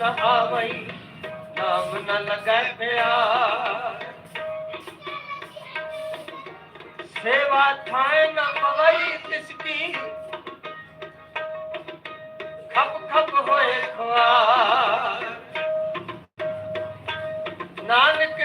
ਕਹਾਵਈ ਨਾਮ ਨ ਲਗੈ ਪਿਆਰ सेवा थाए न पवई तिसकी खप खप होए खुआ नानक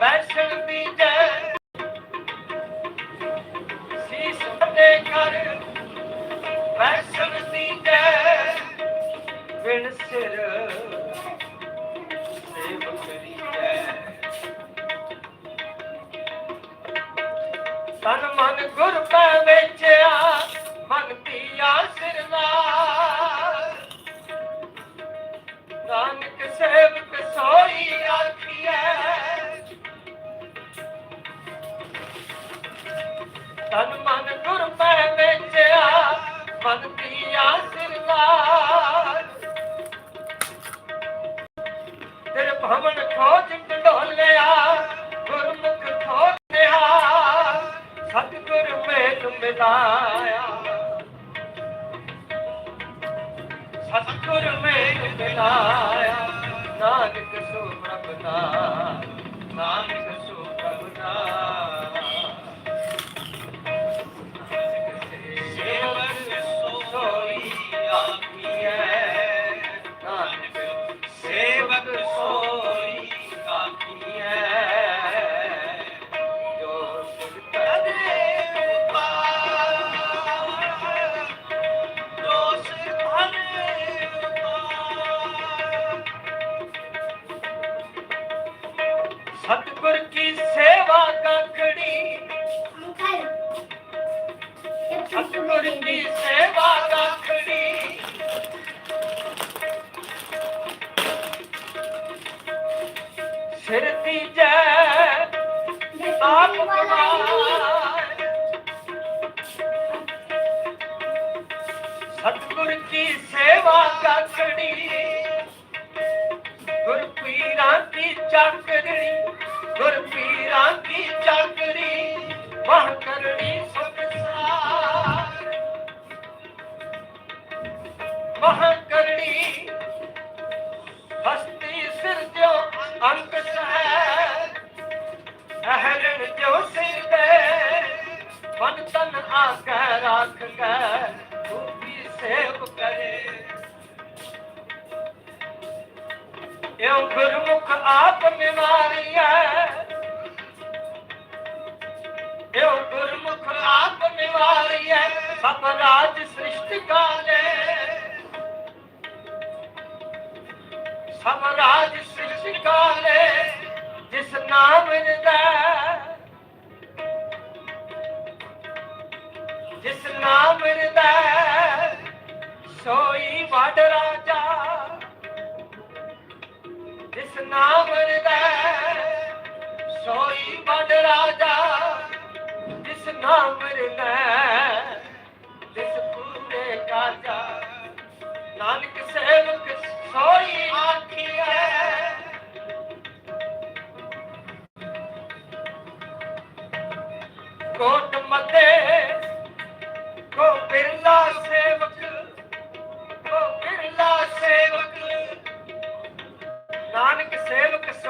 ਵੈਸ਼ਨ ਵੀ ਜੈ। ਸੀਸ ਤੇ ਕਰ ਵੈਸ਼ਨ ਦੀ ਜੈ। ਬਿਨ ਸਿਰ ਸੇਵ ਕਰੀ ਜੈ। ਤਨ ਮਨ ਗੁਰ ਪੈ ਵਿੱਚ ਗੁਰ ਮੇਖ ਮਿਲਾਇਆ ਸਤਿਗੁਰ ਮੇਖ ਮਿਲਾਇਆ ਨਾਨਕ ਸੋ ਪ੍ਰਭ ਦਾ ਨਾਨਕ Đi. ਆਪ ਬਿਮਾਰੀ ਹੈ ਇਹੋ ਗੁਰਮੁਖ ਆਪ ਬਿਮਾਰੀ ਹੈ ਸਭ ਰਾਜ ਸ੍ਰਿਸ਼ਟਿਕਾਰ ਹੈ ਸਭ ਰਾਜ ਸ੍ਰਿਸ਼ਟਿਕਾਰ ਹੈ ਜਿਸ ਨਾਮ ਦਾ ਜਿਸ ਨਾਮ ਦਾ ਸੋਈ ਵਡ ਰਾਜ ਜਿਸ ਨਾਮ ਹਿਰਦੈ ਜਿਸ ਪੂਰੇ ਕਾਜਾ ਨਾਨਕ ਸੇਵਕ ਸੋਈ ਆਖੀਐ ਕੋਟ ਮਤੇ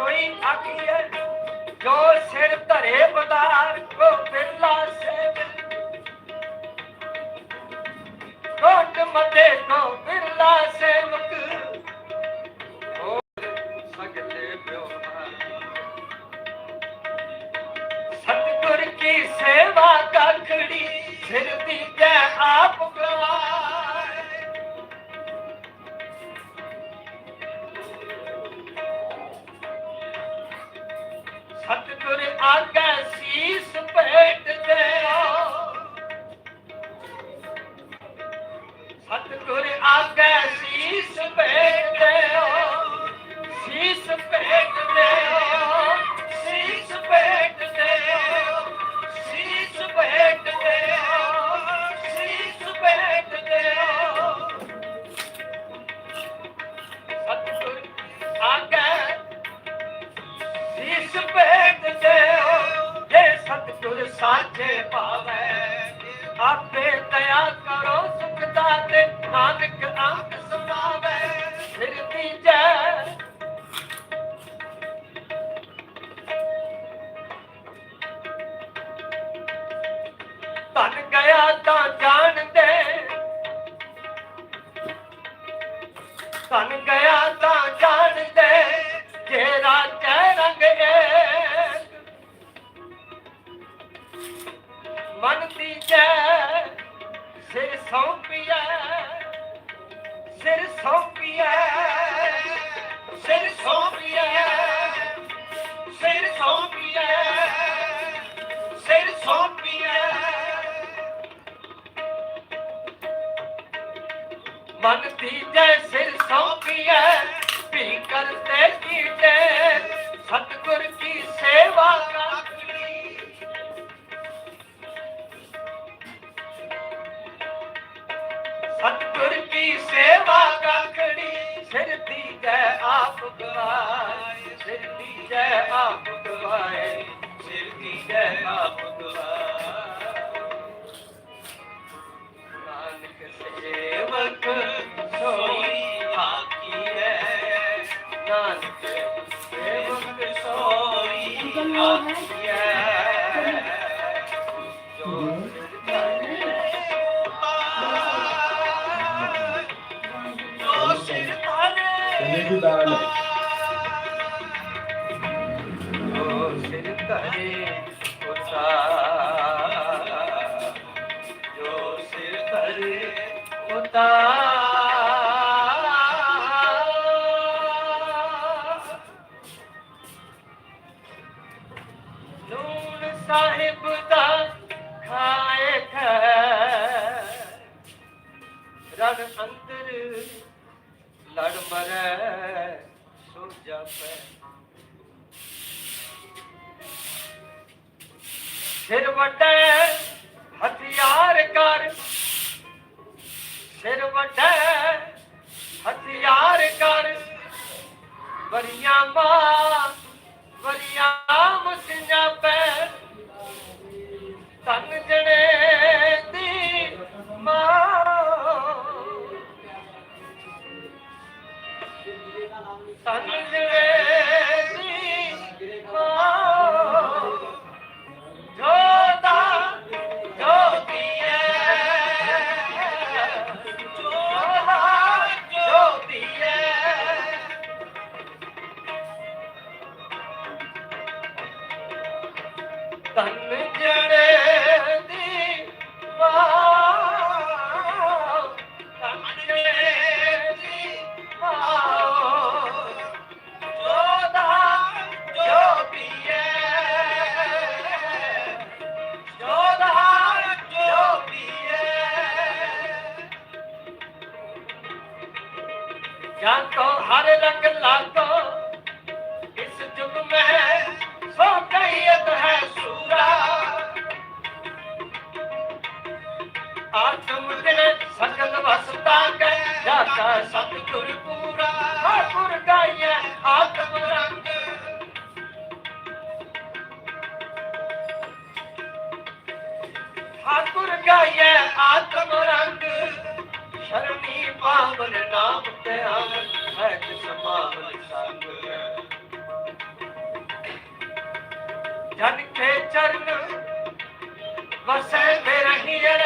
ਸੋਈ ਆਖੀਐ ਜੋ ਸਿਰ ਧਰੇ ਬਦਾਰ ਕੋ ਬਿਰਲਾ ਸੇਵਕ ਕੋਟ ਮਤੇ ਕੋ ਬਿਰਲਾ ਸੇਵਕ। ਹੋਰ ਸਗਲੇ ਬਿਉਹਾਰ ਸਤਿਗੁਰ ਕੀ ਸੇਵਾ ਕਖੜੀ ਸਿਰ ਦੀ ਜੈ ਆਪ ਗਵਾਏ ਸਤਿਗੁਰ ਆਗੇ ਸੀਸ ਭੇਟ ਦਿਓ ਸਤਿਗੁਰ ਆਗੇ ਸੀਸ ਭੇਟ ਦਿਓ ਤੇ ਦਾਤੇ ਨਾਨਕ ਅੰਤ ਸਮਾਵੈ ਫਿਰ ਦੀਜੈ ਧਨ ਗਿਆ ਤਾਂ ਜਾਣਦੇ ਤਨ ਗਿਆ ਤਾਂ ਜਾਣਦੇ ਜੇ ਰਾਜੈ ਰੰਗ ਏਕ ਮਨ ਦੀਜੈ ਸਿਰ ਸੌਂਪਿਆ ਸਿਰ ਸੌਂਪੀਐ ਸਿਰ ਸੌਂਪੀਐ ਸਿਰ ਸੌਂਪਿਆ ਸਿਰ ਸੌਂਪੀਐ। ਮਨ ਦੀਜੈ ਸਿਰ ਸੌਂਪੀਐ। ਉਤਾ ਨੂਨ ਸਾਹਿਬ ਦਾ ਖਾਏ ਖੈ ਰਣ ਅੰਦਰ ਲੜ ਮਰੈ ਸੋ ਜਾਪੈ ਸਿਰ ਵੱਡੇ ਹਥਿਆਰ ਕਰ ਸਿਰ ਵੱਡੇ ਹਥਿਆਰ ਕਰ। ਵਰੀਆਂ ਮਾਂ ਵਰੀਆਂ ਮਸਿਆਂ ਪੈ ਤਨ ਜਣੇ ਦੀ ਮਾਂ। ਤਨ ਜਣੇ ਗੁਰਪੂਰਾ ਆਤਮ ਰੰਗ ਸ਼ਰਮੀ ਜਨ ਕੇ ਚਰਨ ਵਸੈ ਬੇ ਰਹੀਏ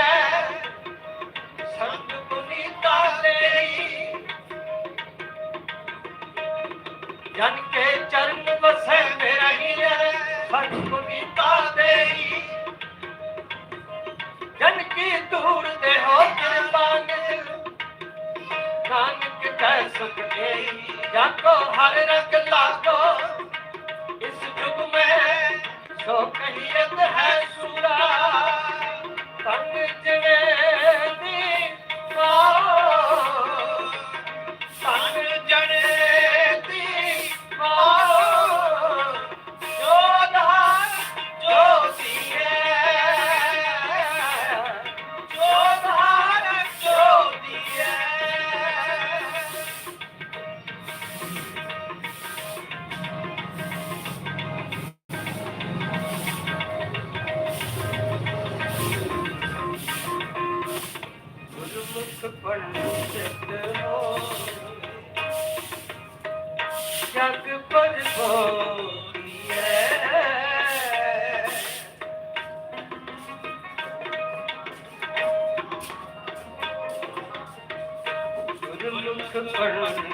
ਦੂਰ ਦੇ ਹੋ ਕਿਰਪਾਨ ਨਾਨਕ ਕੈ ਸੁਖ ਦੇਈ ਜਾਂ ਕੋ ਹਰ ਰੰਗ ਲਾਗੋ। ਇਸ ਜੁਗ ਮੈਂ ਸੋ ਕਹੀਤ ਹੈ ਸੂਰਾ। ਤਨ ਜਵੇ ਗੁਰਮੁਖ